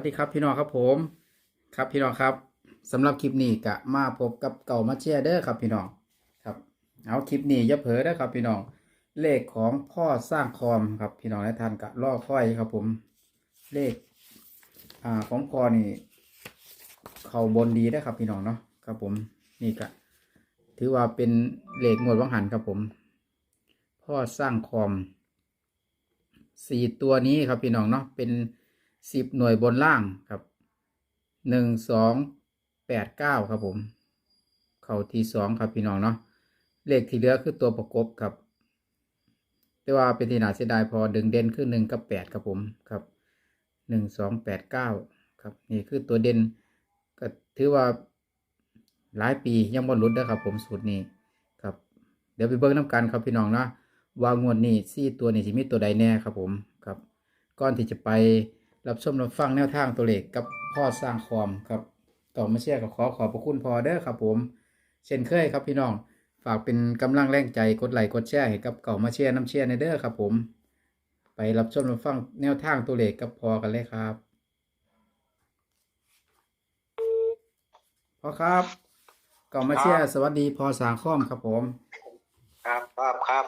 วัสดีครับพี่น้องครับผม ครับพี่น้องครับสำหรับคลิปนี้กะมาพบกับเก่ามาเชียร์เด้อครับพี่น้องครับ เอาคลิปนี้อย่าเผลอเด้อครับพี่น้องเลขของพ่อสร้างคอมครับพี่น้องและท่านกะล่อค่อยครับผม เลขอ่าของพ่อนี่ เข้าบนดีได้ครับพี่น้องเนาะครับผมนี่กะถือว่าเป็นเลขงวดวังหันครับผม พ่อสร้างคอมสี่ตัวนี้ครับพี่น้องเนาะเป็น สิบหน่วยบนล่างครับหนึ่งสองแปดเก้าครับผม เข่าที่สองครับพี่น้องเนาะเลขที่เหลือคือตัวประกบครับ แต่ว่าเป็นที่น่าเสียดายพอดึงเด่นคือหนึ่งกับแปดครับผมครับหนึ่งสองแปดเก้าครับนี่คือตัวเด่นก็ถือว่าหลายปียังบอลลุดนะครับผมสูตรนี้ครับ เดี๋ยวไปเบิ้งน้ำกันครับพี่น้องเนาะว่างวดนี้ซี่ตัวนี้สิมีตัวใดแน่ครับผมครับก่อนที่จะไป รับชมรับฟังแนวทางตัวเลขกับพ่อสร้างคอมครับต่อมาเชียร์กับขอขอบพระคุณพอเด้อครับผม เช่นเคยครับพี่น้องฝากเป็นกำลังแรงใจกดไลค์กดแชร์ให้กับเก่ามาเชียร์น้ำเชียร์ในเด้อครับผม ไปรับชมรับฟังแนวทางตัวเลขกับพอกันเลยครับพอครับเก่ามาเชียร์สวัสดีพอสร้างคอมครับผม ครับครับครับ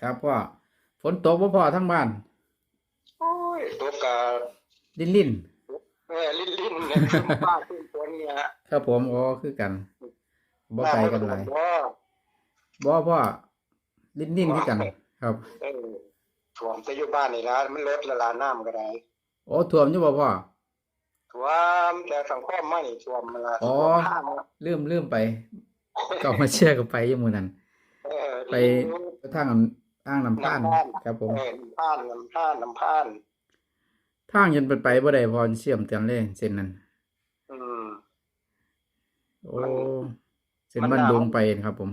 ครับพ่อฝนตกบ่พ่อทั้งบ้านโอ้ยตัวกา ลิ้นลิ้นเออลิ้นลิ้นเนี่ยขึ้นบ้าขึ้นฝนเนี่ยครับผมอ๋อคือกันบ่ไกลกันหลายว่าบ่พ่อลิ้นลิ้นคือกัน ครับเออถ่วมจะอยู่บ้านนี่ละมันลดละลาน้ำก็ได้โอ้ท่วมอยู่บ่พ่อถ่วมแต่สังคมไม่ถ่วมมันละอ๋อข้ามลืมลืมไปก็มาเชื่อกับไปอยู่มื้อนั้นเออไปทางอ่างน้ำพาน ครับผมเออน้ำพานน้ำพานน้ำพาน ทางยันไปไปบ่ได้พอเชื่อมกันเลยเส้นนั้น อืมโอ้เส้นบ้านดงไปครับผม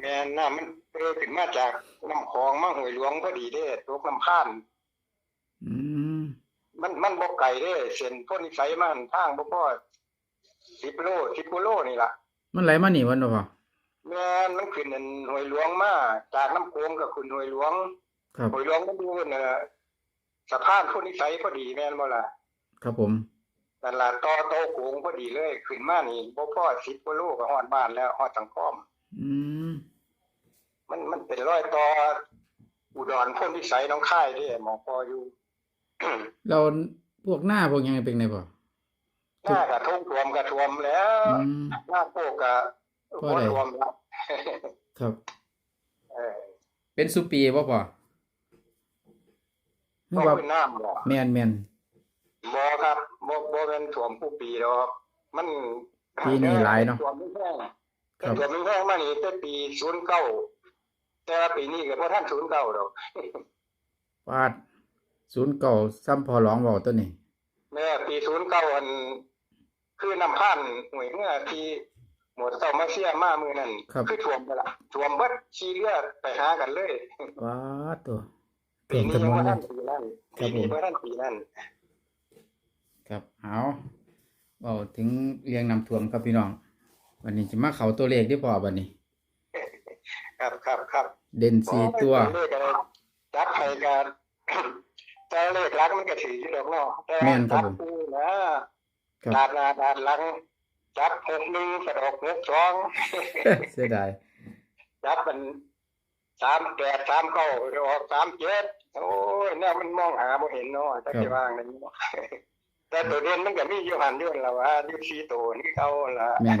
แม่นน้ำมันเออขึ้นมาจากน้ำคลองมาห้วยหลวงพอดีเด้ตกน้ำพานอืมมันมันบ่ไกลเด้เส้นพ้นนิสัยมันทางบ่พอ10โล10กิโลนี่ล่ะ มันไหลมานี่วันบ่พ่อแม่นมันขึ้นอันห้วยหลวงมาจากน้ำโขงก็ขึ้นห้วยหลวงครับห้วยหลวงมันอยู่เน่ะ สะพานพ้นนิสัยพอดีแม่นบ่ล่ะครับผมนั่นล่ะต่อโตโขงพอดีเลย ขึ้นมานี่บ่พอ10กิโลก็ฮอดบ้านแล้วฮอดสังคมอืมมันมันเป็นรอยต่ออุดรพ้นนิสัยหน้องค่ายเด้หมอพออยู่เราพวกหน้าพวกหยังเป็นไงพ่อหน้ากระทุ่งท่วมกระท่วมแล้วอืมหน้าโปกะเพราะอะไรท่วมแล้วครับ เออเป็นสุปีบ่พ่อ คือต้องว่าเป็นน้ำบ่แม่นแม่นบ่ครับบ่บ่เป็นท่วมผู้ปีดอกมันปีนี้หลายเนาะท่วมไม่แห้งครับท่วมไม่แห้งมานี่แต่ปี09แต่ว่าปีนี้ก็บ่ทัน09ดอกวาดศูนย์เก่าซ้ำพอร้องบอกตัวนี้แม่ปี09อัน คือน้ำพันหวยเมื่อที่หมดเจ้ามาเสียมามื้อนั้นครับอท่วมไปละท่วมเบิดชีเรือไปหากันเลยว้าดตัว ปีเต็มนี้จำนยัวงนบ่เลทัยนปีนั้นปีนี้ครับผมบ่ทันปีนั้นครับเอาเอาถึงเรียงนำท่วมครับพี่น้อง วันนี้จะมาเขาตัวเลขที่พอวันนี้ ครับครับครับเด่นสี่ตัวเลขอะไรจับให้กันแต่เลขรักมันก็ถืออยู่ดอกเนาะแต่แม่นครับผมจัคู่นะครับดาดหน้าดาดหลังจับหกหนึ่งกระดอกหกสองเสียดายจับมัน สามแปดสามเก้าออกสามเจ็ดโอ้ยเนี่ยมันมองหาบ่เห็นเนาะจักสิว่างนั่นเนาะแต่ตัวเด่นมันก็มีอยู่หันอยู่นั่นล่ะว่าอยู่สี่ตัวนี่เขาล่ะแม่น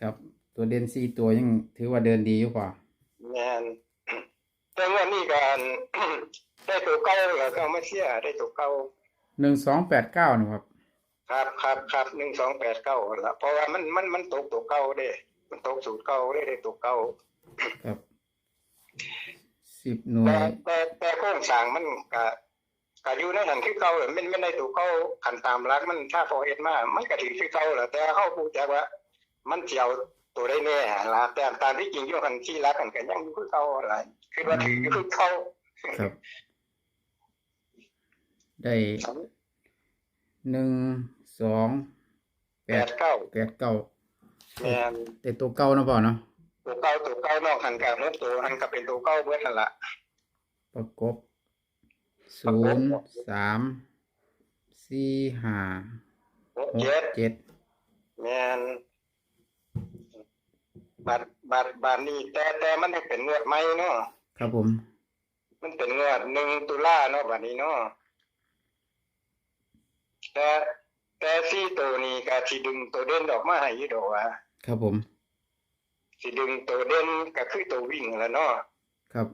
ครับ ตัวเด่นสี่ตัวยังถือว่าเดินดีอยู่กว่าแม่นแต่ว่านี่ก็อันได้ตัวเก่าแล้วก็เอามาเสียได้ตัวเก่าหนึ่งสองแปดเก้านะครับ ครับครับครับหนึ่งสองแปดเก้าละเพราะว่ามันมันมันตกตัวเก่าเด้ มันตกสูตรเก่าได้ได้ตัวเก่าครับ สิบหน่วแต่ยแต่แต่โครงสร้างมันก็ก็อยู่ในหันคือเก่าแหละมันไม่ได้ตัวเก่าขันตามรักมันถ้าพอเฮ็ดมามันก็ถือคือเก่าแหละแต่เฮาพูดจักว่า มันเจียวตัวได้แน่ล่ะแต่ตามที่จริงอยู่หันที่รักกันก็ยังอยู่คือเก่าล่ะคือว่าถืออยู่คือเก่าครับ ได้หนึ่งสองแปแปดดเก้าแปดเก้าแม่นแต่ตัวเก้านะพ่อเนาะ ตัวเก่าตัวเก่านอกหันกับหกตัวหันก็เป็นตัวเก่าเบิดนั่นล่ะประกบศูนย์สามสี่สี่ห้าหกหกเจ็ดเจ็ดแมนบัตรบัตรบัตรนี่แต่แต่มันให้เป็นงวดใหม่เนาะครับผม มันเป็นงวดหนึ่งตุลาเนาะบัดนี้เนาะแต่แต่สี่ตัวนี้ก็สิดึงตัวเด่นออกมาให้อยู่ดอกว่าครับผม สิดึงตัวเด่นก็คือตัววิ่งแหล้วเนาะครับ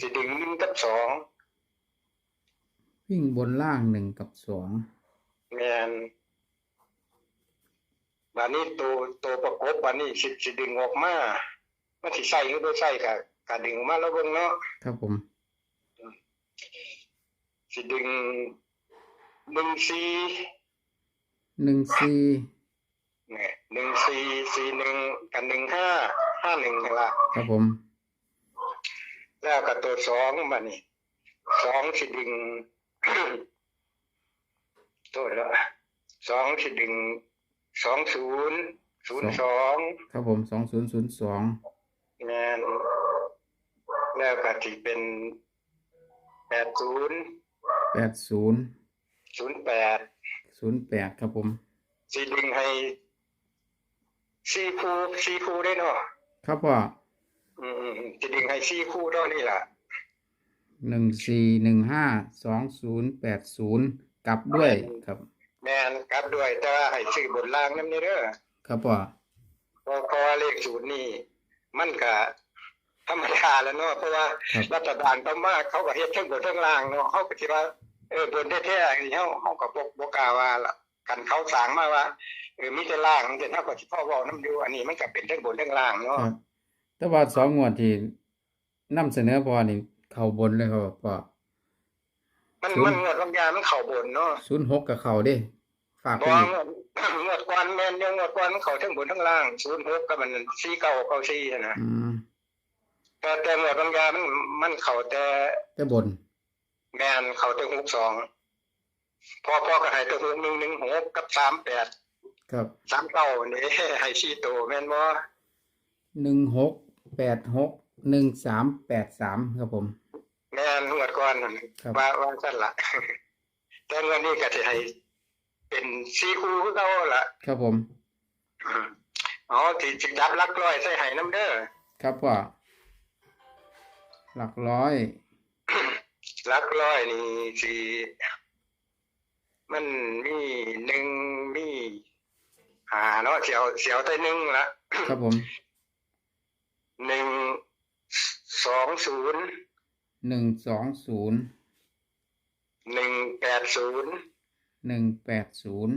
สิดึงหนึ่งกับสองวิ่งบนล่างหนึ่งกับสองแมนบัดนี้ตัวตัวประกบบัดนี้สิสิดึงออกมามันสิใส่หรือบ่ใส่ก็ก็ดึงออกมาแล้วเบิ่งเนาะครับผม สิดึงหนึ่งสี่หนึ่งสี่ เนี่ยหนึ่งสี่สี่หนึ่งกับหนึ่งห้าห้าหนึ่งนี่ละครับผม แล้วก็ตัวสองบัดนี้สองสิดึงตัวละสองสิดึงสองศูนย์ศูนย์สองครับผมสองศูนย์ศูนย์สองแมนแล้วก็ที่เป็นแปดศูนย์แปดศูนย์ศูนย์แปดศูนย์แปดครับผมสีดึงให้ ซีคูซีคูได้เนาะครับพ่ออืมๆจะดึงให้ซีคูเนาะนี่ล่ะหนึ่งสี่หนึ่งห้าสองศูนย์แปดศูนย์กลับด้วยครับ แมนกลับด้วยแต่ว่าให้ซื้อบนล่างนำนี่เด้อครับพ่อเพราะเพราะว่าเลขศูนย์นี่ มันก็ธรรมดาแล้วเนาะเพราะว่าครับรัฐบาลต้องมาเขาก็เฮ็ดทั้งบนทั้งล่างเนาะเขาก็สิว่าเออบนแท้ๆนี่เฮาเฮาก็บ่บ่กล้าว่าล่ะ กันเขาสร้างมาว่าเออมีแต่ล่างจังเฮาก็สิพอเว้านำอยู่อันนี้มันก็เป็นทั้งบนทั้งล่างคเนาะรับแต่ว่าสองงวดที่นำเสนอพ่อนี่เข้าบนเลยครับพ่อมันศูนย์มันงวดบางอย่างมันเข้าบนเนาะศูนย์หกกับเข้าเด้ฝากไปบ่อีกงวดงวดก่อนแม่นยังงวดก่อนมันเข้าทั้งบนทั้งล่าง06ก็มัน49 94นะอืมแต่แต่งวดบางอย่างมันมันเข้าแต่แต่บนแม่นเข้าแต่62 พอพอก็ให้แต่6116กับ38ครับ39นี่ให้สี่ตัวแม่นบ่หนึ่งหกแปดหกหนึ่งสามแปดสามครับผม แม่นงวดก่อนนั่นครับว่าว่าซั่นล่ะแต่งวดนี้ก็สิให้เป็นสี่คู่คือเก่าล่ะครับผมอืมอ๋อที่สิจับหลักร้อยใส่ให้นํเด้อครับพ่อหลักร้อยหลักร้อยนี่สิ มันมีหนึ่งมีหาเนาะเสียวเสียวแต่หนึ่งละครับผมหนึ่งสองศูนย์หนึ่งสองศูนย์หนึ่งแปดศูนย์หนึ่งแปดศูนย์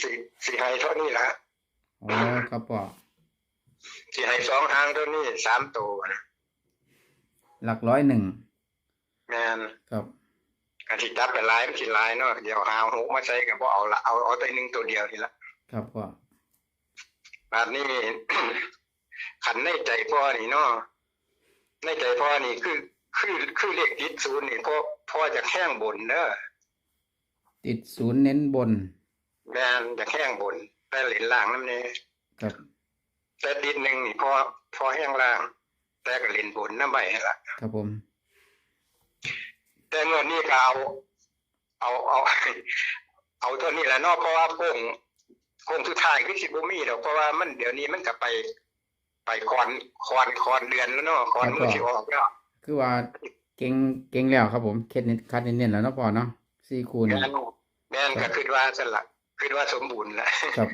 สิสิให้เท่านี้ละอ๋อครับพ่อสิให้สองหางเท่านี้สามตัวนะหลักร้อยหนึ่งแม่นครับ กันที่จับไปหลายมันสิหลายเนาะเดี๋ยวหาหกมาใส่ก็บ่เอาละเอาเอาแต่หนึ่งตัวเดียวนี่ละครับพ่อบาดนี้ ขันในใจพ่อนี่เนาะในใจพ่อนี่คือ คือคือเลขติดศูนย์นี่พ่อพ่อจะแข้งบนเด้อติดศูนย์เน้นบนแม่นจะแข้งบน แต่เหรียญล่างนั่นนี่ครับแต่ติดหนึ่งนี่พ่อพ่อแห้งล่าง แต่ก็เหรียญบนน้ำใบละครับผม แต่เงินนี่ก็เอา เอาเอา เอาเท่านี้แหละเนาะเพราะว่าโค้งโค้งสุดท้ายคือสิบ่มีดอกเพราะว่ามันเดี๋ยวนี้มันก็ไป ไปคอนคอนคอนเดือนแล้วเนาะคอนมือสิออกแล้วคือว่าเก่งเก่งแล้วครับผมเคล็ดนิดคัดเน้นๆแล้วเนาะพ่อเนาะสี่คูณแม่นแม่นก็คิดว่าสั่นละคิดว่าสมบูรณ์แหละครับ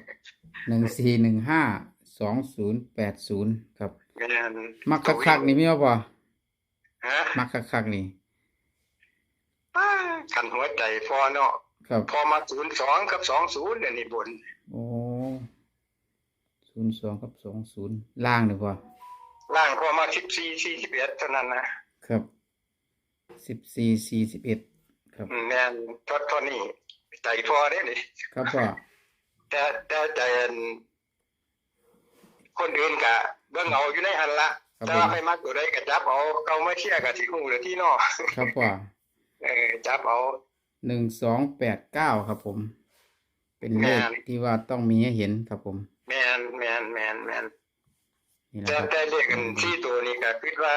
หนึ่งสี่หนึ่งห้าสองศูนย์แปดศูนย์ครับแม่นมักคักๆนี่มีบ่พ่อฮะมักคักๆนี่ป้า ขันหัวใจพอเนาะครับพอมาศูนย์สองกับสองศูนย์เนี่ยนี่บนโอ้ศูนย์สองกับสองศูนย์ล่างหนึ่งพ่อล่างพอมาสิบสี่สี่สิบเอ็ดเท่านั้นนะครับสิบสี่สี่สิบเอ็ดครับอืมแม่นทอดเท่านี้ใจพอได้นี่ครับพ่อแต่แต่ใจอันคนอื่นกะเบิ่งเอาอยู่ในหันละครับแต่ผมว่าใครมักตัวใดก็จับเอาเก่ามาเชียร์กับที่หูหรือที่นอกครับพ่อ เออจับเอาหนึ่งสองแปดเก้าครับผม เป็นเลขแม่นที่ว่าต้องมีให้เห็นครับผม แมนแมนแมนแมนนี่แหละแต่ครับแต่เรียกกันที่ตัวนี้ก็คิดว่า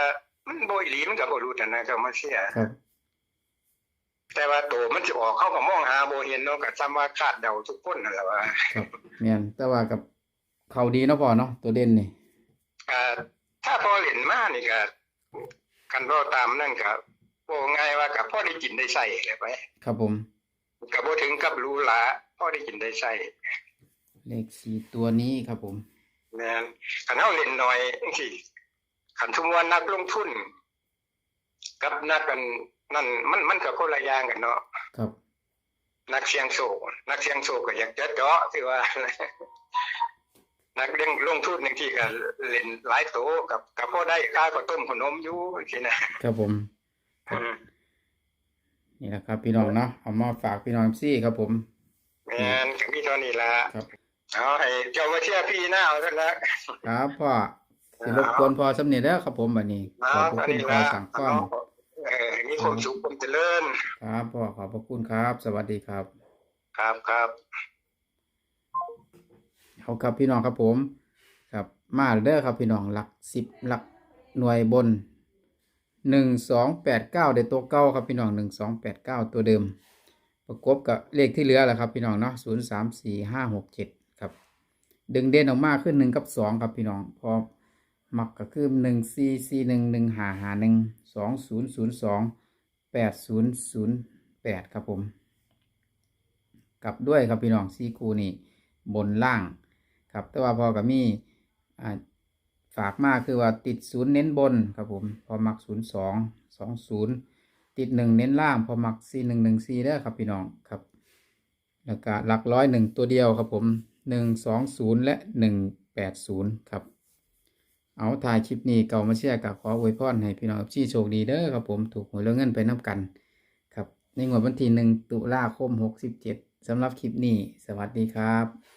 มันบ่อีหลีมันก็บ่รู้แต่นะเจ้ามาเชียร์ครับ แต่ว่าตัวมันจะออกเข้ากับมองหาโบเห็นเนาะกับซ้ำว่าคาดเดาทุกคนนั่นแหละว่าครับแม่นแต่ว่ากับเขาดีเนาะพ่อเนาะตัวเด่นนี่อ่าถ้าพอเห็นมานี่ก็กันรอตามนั่นก็ โอ้ง่ายว่ากับพ่อได้กินได้ใส่เลยไปครับผมกับบ่ถึงกับรู้หลาพ่อได้กินได้ใส่เลขสี่ตัวนี้ครับผมแม่นคันเฮาเล่นน้อยจังซี่คันสมมุติว่านักลงทุน กับนักกันนั่นมันมันก็คนละอย่างกันเนาะครับ นักเสียงโชคนักเสียงโชคก็อยากจะเจาะที่ว่า นักเล่นลงทุนบางทีก็เล่นหลายโตกับกับพอได้ค่าก็ต้มขนมอยู่สินะครับผมอืม นี่แหละครับ พี่น้องเนาะเอามาฝากพี่น้องซี่ครับผมแม่นก็มีเท่านี้ล่ะครับเอาให้เจ้ามาเชื่อพี่หน้าเอาซั่นละครับพ่อสิรบกวนพ่อสำเนียงแล้วครับผมบัดนี้ขเอาอบพระเท่าคุณนี้พ่อล่ะสั่งข้อมเออมีความสุขความเจริญครับพ่อขอบพระคุณครับ สวัสดีครับ ครับครับเอาครับพี่น้องครับผม ครับมาเด้อครับพี่น้องหลักสิบหลักหน่วยบน หนึ่งสองแปดเก้าเด็ตัวเก้าครับพี่น้องหนึ่งสองแปดเก้าตัวเดิม ประกบกับเลขที่เหลือแหละครับพี่น้องเนาะศูนย์สามสี่ห้าหกเจ็ดครับ ดึงเด่นออกมาขึ้นหนึ่งกับสองครับพี่น้องพอมักก็คือหนึ่งสี่สี่หนึ่งหนึ่งหาหาหนึ่งสองศูนย์ศูนย์สองแปดศูนย์ศูนย์แปดครับผม กลับด้วยครับพี่น้องซีคูนี่บนล่าง ครับแต่ว่าพอกับมีอ่า ฝากมากคือว่าติดศูนย์เน้นบนครับผม พอมักศูนย์สองสองศูนย์ติดหนึ่งเน้นล่าง พอมักสี่หนึ่งหนึ่งสี่ได้ครับพี่น้องครับแล้วก็หลักร้อยหนึ่งตัวเดียวครับผมหนึ่งสองศูนย์และหนึ่งแปดศูนย์ครับ เอาถ่ายคลิปนี้เก่ามาเชียร์กับขออวยพรให้พี่น้องชี้โชคดีเด้อครับผมถูกหวยแล้วเงินไปน้ำกัน ครับ ในงวดวันที่หนึ่งตุลาคมหกสิบเจ็ดสำหรับคลิปนี้ สวัสดีครับ